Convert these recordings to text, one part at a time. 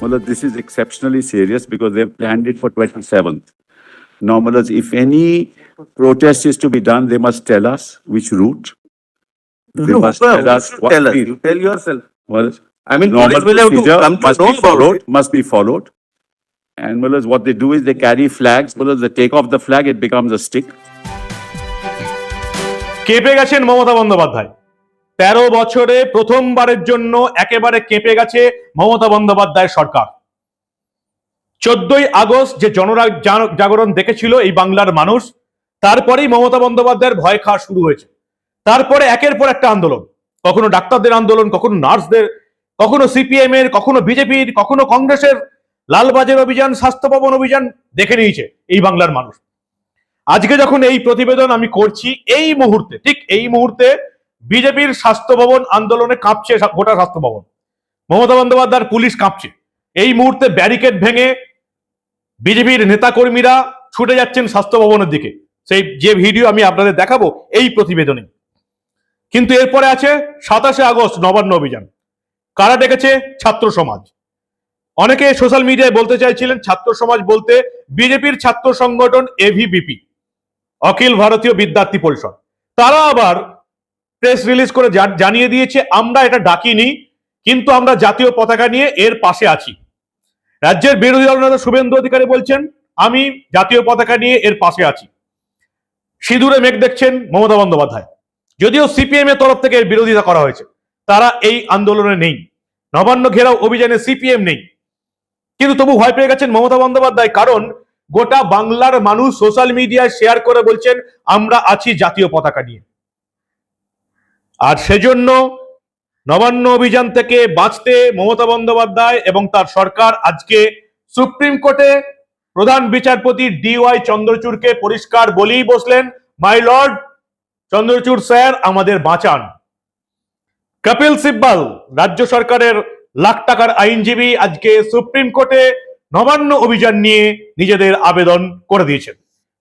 Well, this is exceptionally serious because they've planned it for twenty-seventh. Now, Malas, if any protest is to be done, they must tell us which route. They No, must well, tell us should what Tell us, we- you tell yourself. Well, I mean, normal police will have to procedure come to must know be about followed, it. must be followed. And Malas, what they do is they carry flags, Malas, they take off the flag, it becomes a stick. কেঁপে গেছেন মমতা বন্দ্যোপাধ্যায় তেরো বছরে প্রথমবারের জন্য একেবারে কেঁপে গেছে মমতা বন্দ্যোপাধ্যায়ের সরকার। চোদ্দই আগস্ট যে জনরা- জাগরণ দেখেছিল এই বাংলার মানুষ, তারপরেই মমতা বন্দ্যোপাধ্যায়ের ভয় খাওয়া শুরু হয়েছে। তারপরে একের পর একটা আন্দোলন। কখনো ডাক্তারদের আন্দোলন, কখনো নার্সদের, কখনো সিপিএম এর কখনো বিজেপির, কখনো কংগ্রেসের লালবাজার অভিযান, স্বাস্থ্য ভবন অভিযান দেখে নিয়েছে এই বাংলার মানুষ। আজকে যখন এই প্রতিবেদন আমি করছি, এই মুহূর্তে, ঠিক এই মুহূর্তে বিজেপির স্বাস্থ্য ভবন আন্দোলনে কাঁপছে গোটা স্বাস্থ্য ভবন। মমতা বন্দ্যোপাধ্যায়ের পুলিশ কাঁপছে। এই মুহূর্তে ব্যারিকেড ভেঙে বিজেপির নেতাকর্মীরা ছুটে যাচ্ছেন স্বাস্থ্য ভবনের দিকে। সেই যে ভিডিও আমি আপনাদের দেখাবো, এই প্রতিবেদনে। কিন্তু এরপরে আছে সাতাশে আগস্ট নবান্ন অভিযান। কারা ডেকেছে? ছাত্র সমাজ। অনেকে সোশ্যাল মিডিয়ায় বলতে চাইছিলেন, ছাত্র সমাজ বলতে বিজেপির ছাত্র সংগঠন এভিবিপি অখিল ভারতীয় বিদ্যার্থী পরিষদ। তারা আবার প্রেস রিলিজ করে জানিয়ে দিয়েছে, আমরা এটা ডাকিনি, কিন্তু আমরা জাতীয় পতাকা নিয়ে এর পাশে আছি। রাজ্যের বিরোধী দল নেতা শুভেন্দু অধিকারী বলছেন, আমি জাতীয় পতাকা নিয়ে এর পাশে আছি। সিঁদুরে মেঘ দেখছেন মমতা বন্দ্যোপাধ্যায়। যদিও সিপিএম এর তরফ থেকে এর বিরোধিতা করা হয়েছে, তারা এই আন্দোলনে নেই। নবান্ন ঘেরাও অভিযানে সিপিএম নেই। কিন্তু তবু ভয় পেয়ে গেছেন মমতা বন্দ্যোপাধ্যায়, কারণ গোটা বাংলার মানুষ সোশ্যাল মিডিয়ায় শেয়ার করে বলছেন, আমরা আছি জাতীয় পতাকা নিয়ে। আর সেজন্য নবান্ন অভিযান থেকে বাঁচতে মমতা বন্দ্যোপাধ্যায় এবং তার সরকার আজকে সুপ্রিম কোর্টে প্রধান বিচারপতি ডিওয়াই চন্দ্রচূড়কে পরিষ্কার বলেই বসলেন, মাই লর্ড চন্দ্রচূড় স্যার, আমাদের বাঁচান। কপিল সিব্বাল, রাজ্য সরকারের লাখ টাকার আইনজীবী আজকে সুপ্রিম কোর্টে নবান্ন অভিযান নিয়ে নিজেদের আবেদন করে দিয়েছেন।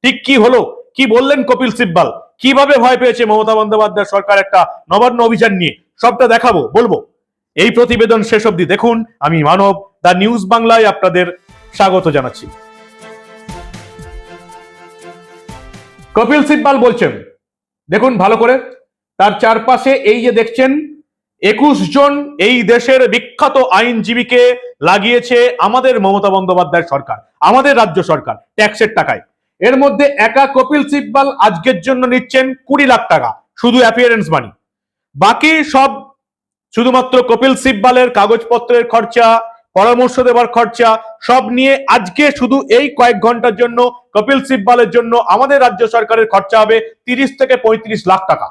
ঠিক কি হলো? কি বললেন কপিল সিব্বাল? কীভাবে ভয় পেয়েছে মমতা বন্দ্যোপাধ্যায় সরকার একটা নবান্ন অভিযান নিয়ে? সবটা দেখাবো, বলব। এই প্রতিবেদন শেষ অবধি দেখুন। আমি মানব, দা নিউজ বাংলায় আপনাদের স্বাগত জানাচ্ছি। কপিল সিব্বাল বলছেন, দেখুন ভালো করে, তার চারপাশে এই যে দেখছেন, একুশ জন এই দেশের বিখ্যাত আইনজীবীকে লাগিয়েছে আমাদের মমতা বন্দ্যোপাধ্যায় সরকার, আমাদের রাজ্য সরকার, ট্যাক্সের টাকায়। এর মধ্যে একা কপিল সিব্বাল আজকের জন্য নিচ্ছেন কুড়ি লাখ টাকা, শুধু অ্যাপিয়ারেন্স মানি বাকি সব শুধুমাত্র কপিল সিব্বালের কাগজপত্রের খরচা, পরামর্শ দেওয়ার খরচা, সব নিয়ে আজকে শুধু এই কয়েক ঘণ্টার জন্য কপিল সিব্বালের জন্য আমাদের রাজ্য সরকারের খরচা হবে তিরিশ থেকে পঁয়ত্রিশ লাখ টাকা।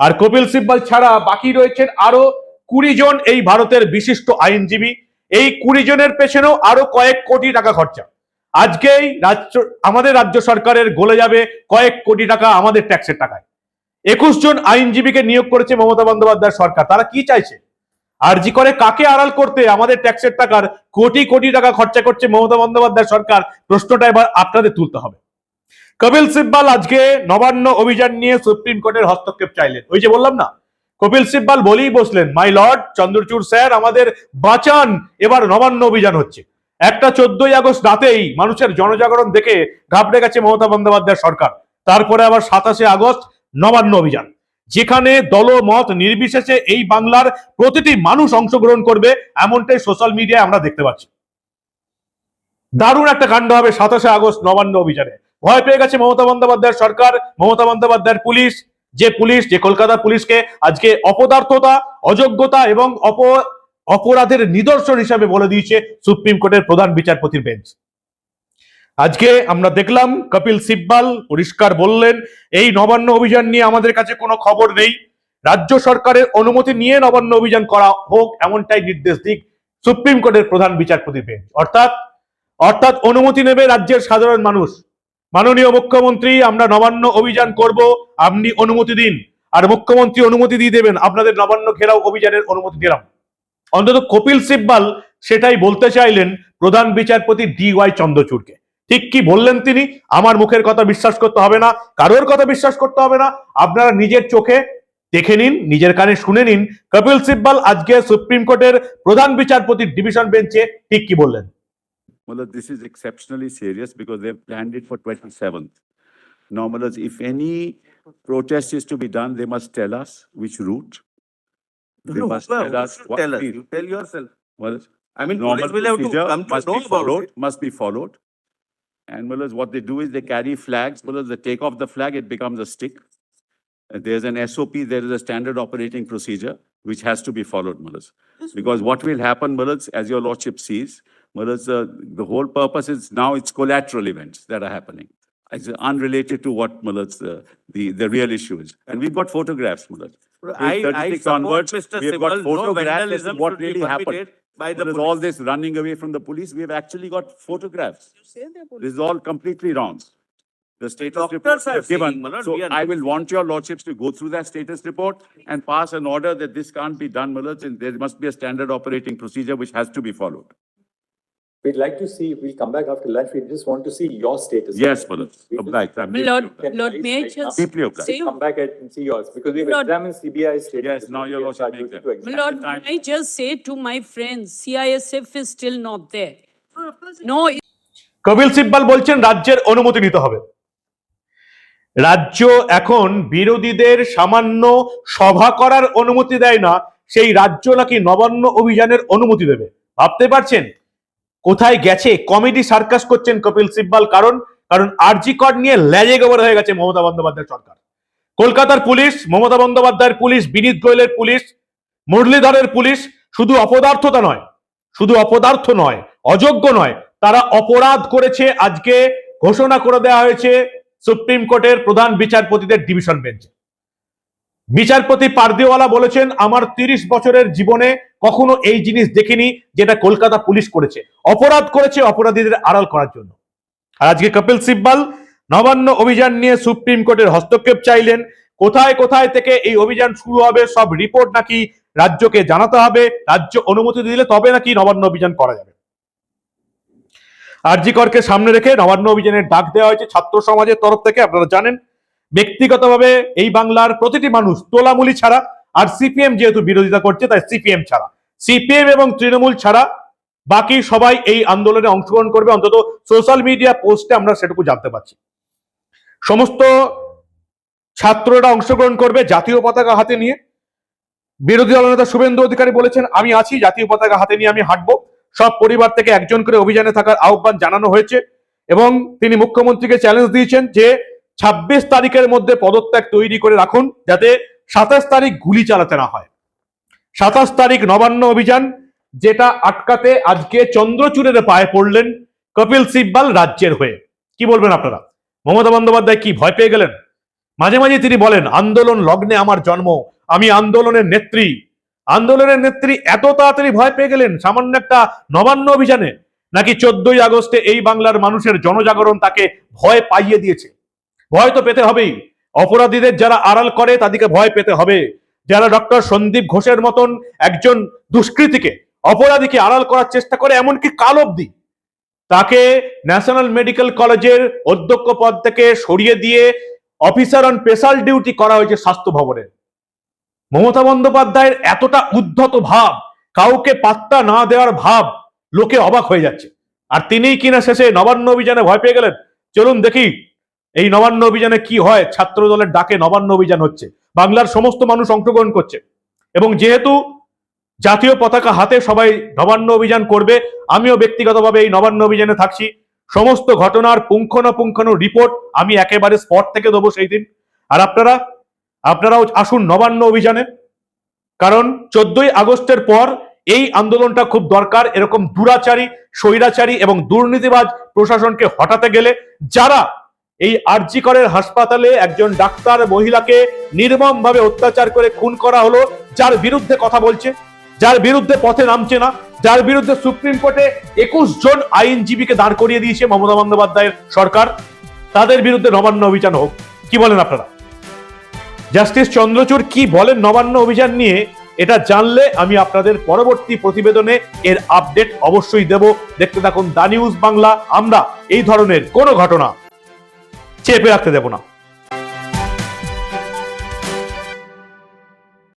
আর কপিল সিব্বাল ছাড়া বাকি রয়েছেন আরও কুড়ি জন এই ভারতের বিশিষ্ট আইনজীবী। এই কুড়ি জনের পেছনেও আরও কয়েক কোটি টাকা খরচা। আজকেই রাজ্য, আমাদের রাজ্য সরকারের গলে যাবে কয়েক কোটি টাকা আমাদের ট্যাক্সের টাকায়। একুশ জন আইনজীবীকে নিয়োগ করেছে মমতা বন্দ্যোপাধ্যায় সরকার। তারা কি চাইছে? আর জি করে কাকে আড়াল করতে আমাদের ট্যাক্সের টাকার কোটি কোটি টাকা খরচা করছে মমতা বন্দ্যোপাধ্যায় সরকার? প্রশ্নটা এবার আপনাদের তুলতে হবে। কপিল সিব্বাল আজকে নবান্ন অভিযান নিয়ে সুপ্রিম কোর্টের হস্তক্ষেপ চাইলেন। ওই যে বললাম না, কপিল সিব্বাল বলেই বসলেন মাই লর্ড চন্দ্রচূড় স্যার, আমাদের বাঁচান। এবার নবান্ন অভিযান হচ্ছে। একটা চোদ্দই আগস্ট রাতেই মানুষের জনজাগরণ দেখে ঘাবড়ে গেছে মমতা বন্দ্যোপাধ্যায় সরকার। তারপরে আবার সাতাশে আগস্ট নবান্ন অভিযান। যেখানে দলমত নির্বিশেষে এই বাংলার প্রতিটি মানুষ অংশগ্রহণ করবে, এমনটাই সোশ্যাল মিডিয়ায় আমরা দেখতে পাচ্ছি। দারুণ একটা কাণ্ড হবে সাতাশে আগস্ট নবান্ন অভিযানে। ভয় পেয়ে গেছে মমতা বন্দ্যোপাধ্যায়ের সরকার, মমতা বন্দ্যোপাধ্যায়ের পুলিশ। যে পুলিশ, যে কলকাতা পুলিশকে আজকে অপদার্থতা, অযোগ্যতা এবং অপ অপরাধের নিদর্শন হিসাবে বলে দিয়েছে সুপ্রিম কোর্টের প্রধান বিচারপতির বেঞ্চ। আজকে আমরা দেখলাম কপিল সিব্বাল পরিষ্কার বললেন, এই নবান্ন অভিযান নিয়ে আমাদের কাছে কোনো খবর নেই। রাজ্য সরকারের অনুমতি নিয়ে নবান্ন অভিযান করা হোক, এমনটাই নির্দেশ দিক সুপ্রিম কোর্টের প্রধান বিচারপতি বেঞ্চ। অর্থাৎ অর্থাৎ অনুমতি নেবে রাজ্যের সাধারণ মানুষ। মাননীয় মুখ্যমন্ত্রী, আমরা নবান্ন অভিযান করব, আপনি অনুমতি দিন। আর মুখ্যমন্ত্রী অনুমতি দিয়ে দেবেন, আপনাদের নবান্ন ঘেরাও অভিযানের অনুমতি দিলাম। অন্তত কপিল সিব্বাল সেটাই বলতে চাইলেন প্রধান বিচারপতি ডি ওয়াই চন্দ্রচূড়কে ঠিক কি বললেন তিনি আমার মুখের কথা বিশ্বাস করতে হবে না কারোর কথা বিশ্বাস করতে হবে না আপনারা নিজের চোখে দেখে নিন নিজের কানে শুনে নিন কপিল সিব্বাল আজকে সুপ্রিম কোর্টের প্রধান বিচারপতির ডিভিশন বেঞ্চে ঠিক কি বললেন Well, this is exceptionally serious because they've planned it for twenty-seventh. Normally, if any protest is to be done, they must tell us which route. They No, must who- tell us what Tell us, you tell yourself. Well, I mean, normal will have to procedure come to must know be about followed, it. must be followed. And well, what they do is they carry flags, well, they take off the flag, it becomes a stick. Uh, There's an SOP, there is a standard operating procedure which has to be followed, Mullahs. Because what will happen, Mullahs, as your lordship sees, Mullahs, uh, the whole purpose is now it's collateral events that are happening. It's unrelated to what Mullahs, uh, the, the real issue is. And we've got photographs, Mullahs. I, I 36 support onwards, Mr. we have got no photographs as to vandalism what should be really happened. permitted by the There is all police. this running away from the police, we have actually got photographs. Say. This is all completely wrong. The status report have given, Malad, so are I will want your lordships to go through that status report and pass an order that this can't be done, Malad, and there must be a standard operating procedure which has to be followed. We'd like to see, we'll come back after lunch, we just want to see your status. Yes, Malad, We obliged, I'm deeply Lord, obliged. Lord, may I just Deeply obliged. say, Come back and see yours, because we've Lord- examined CBI status. Yes, now your lordship make them. examine. Lord, may I just say to my friends, CISF is still not there. No, Kapil Sibal বলছেন রাজ্যের অনুমতি নিতে হবে রাজ্য এখন বিরোধীদের সামান্য সভা করার অনুমতি দেয় না সেই রাজ্য নাকি নবান্ন অভিযানের অনুমতি দেবে ভাবতে পারছেন কোথায় গেছে? কমেডি সার্কাস করছেন কপিল সিব্বাল। কারণ কারণ আরজি কর নিয়ে ল্যাজে গোবর হয়ে গেছে মমতা বন্দ্যোপাধ্যায় সরকার। কলকাতার পুলিশ, মমতা বন্দ্যোপাধ্যায়ের পুলিশ, বিনীত গোয়েলের পুলিশ, মুরলীধরের পুলিশ, শুধু অপদার্থতা নয়, শুধু অপদার্থ নয়, অযোগ্য নয়, তারা অপরাধ করেছে আজকে, ঘোষণা করে দেওয়া হয়েছে সুপ্রিম কোর্টের প্রধান বিচারপতিদের ডিভিশন বেঞ্চে। বিচারপতি পারদিওয়ালা বলেছেন, আমার তিরিশ বছরের জীবনে কখনো এই জিনিস দেখিনি যেটা কলকাতা পুলিশ করেছে। অপরাধ করেছে অপরাধীদের আড়াল করার জন্য। আর আজকে কপিল সিব্বাল নবান্ন অভিযান নিয়ে সুপ্রিম কোর্টের হস্তক্ষেপ চাইলেন, কোথায় কোথায় থেকে এই অভিযান শুরু হবে, সব রিপোর্ট নাকি রাজ্যকে জানাতে হবে? রাজ্য অনুমতি দিলে তবে নাকি নবান্ন অভিযান করা যাবে? আরজি করকে সামনে রেখে নবান্ন অভিযানের ডাক দেওয়া হয়েছে ছাত্র সমাজের তরফ থেকে, আপনারা জানেন। ব্যক্তিগতভাবে এই বাংলার প্রতিটি মানুষ তোলামুলি ছাড়া, আর সিপিএম যেহেতু বিরোধিতা করছে, তাই সিপিএম ছাড়া। সিপিএম এবং তৃণমূল ছাড়া বাকি সবাই এই আন্দোলনে অংশগ্রহণ করবে। অন্তত সোশ্যাল মিডিয়া পোস্টে আমরা সেটুকু জানতে পারছি। সমস্ত ছাত্ররা অংশগ্রহণ করবে জাতীয় পতাকা হাতে নিয়ে। বিরোধী দলনেতা শুভেন্দু অধিকারী বলেছেন, আমি আছি, জাতীয় পতাকা হাতে নিয়ে আমি হাঁটবো। সব পরিবার থেকে একজন করে অভিযানে থাকার আহ্বান জানানো হয়েছে এবং তিনি মুখ্যমন্ত্রীকে চ্যালেঞ্জ দিয়েছেন যে ছাব্বিশ তারিখের মধ্যে পদত্যাগ তৈরি করে রাখুন যাতে সাতাশ তারিখ গুলি চালাতে না হয়। সাতাশ তারিখ নবান্ন অভিযান, যেটা আটকাতে আজকে চন্দ্রচূড়ের পায়ে পড়লেন কপিল সিব্বাল রাজ্যের হয়ে। কি বলবেন আপনারা? মমতা বন্দ্যোপাধ্যায় কি ভয় পেয়ে গেলেন? মাঝে মাঝে তিনি বলেন, আন্দোলন লগ্নে আমার জন্ম, আমি আন্দোলনের নেত্রী। আন্দোলনের নেত্রী এত তাড়াতাড়ি ভয় পেয়ে গেলেন, সামান্য একটা নবান্ন অভিযানে। নাকি চোদ্দই আগস্টে এই বাংলার মানুষের জনজাগরণ তাকে ভয় পাইয়ে দিয়েছে? ভয় তো পেতে হবেই। অপরাধীদের যারা আড়াল করে, তাদেরকে ভয় পেতে হবে। যারা ডক্টর সন্দীপ ঘোষের মতন একজন দুষ্কৃতীকে, অপরাধীকে আড়াল করার চেষ্টা করে, এমনকি কাল অবধি তাকে ন্যাশনাল মেডিকেল কলেজের অধ্যক্ষ পদ থেকে সরিয়ে দিয়ে অফিসার অন স্পেশাল ডিউটি করা হয়েছে স্বাস্থ্য ভবনে। মমতা বন্দ্যোপাধ্যায়ের এতটা উদ্ধত ভাব, কাউকে পাত্তা না দেওয়ার ভাব লোকে অবাক হয়ে যাচ্ছে। আর তিনিই কিনা শেষে নবান্ন অভিযানে ভয় পেয়ে গেলেন। চলুন দেখি এই নবান্ন অভিযানে কি হয়? ছাত্র দলের ডাকে নবান্ন অভিযান হচ্ছে। বাংলার সমস্ত মানুষ অংশগ্রহণ করছে। এবং যেহেতু জাতীয় পতাকা হাতে সবাই নবান্ন অভিযান করবে, আমিও ব্যক্তিগতভাবে এই নবান্ন অভিযানে থাকছি। সমস্ত ঘটনার পুঙ্খানুপুঙ্খানু রিপোর্ট আমি একেবারে স্পট থেকে দেবো সেই দিন। আর আপনারা, আপনারাও আসুন নবান্ন অভিযানে। কারণ চোদ্দই আগস্টের পর এই আন্দোলনটা খুব দরকার। এরকম দুরাচারী, স্বৈরাচারী এবং দুর্নীতিবাজ প্রশাসনকে হটাতে গেলে যারা এই আরজি করের হাসপাতালে একজন ডাক্তার মহিলাকে নির্মমভাবে অত্যাচার করে খুন করা হলো, যার বিরুদ্ধে কথা বলছে, যার বিরুদ্ধে পথে নামছে না, যার বিরুদ্ধে সুপ্রিম কোর্টে একুশ জন আইনজীবীকে দাঁড় করিয়ে দিয়েছে মমতা বন্দ্যোপাধ্যায়ের সরকার। তাদের বিরুদ্ধে নবান্ন অভিযান হোক। কি বলেন আপনারা? জাস্টিস চন্দ্রচূড় কি বলেন নবান্ন অভিযান নিয়ে? এটা জানলে আমি আপনাদের পরবর্তী প্রতিবেদনে এর আপডেট অবশ্যই দেব। দেখতে থাকুন দা নিউজ বাংলা। আমরা এই ধরনের কোনো ঘটনা চেপে রাখতে দেব না।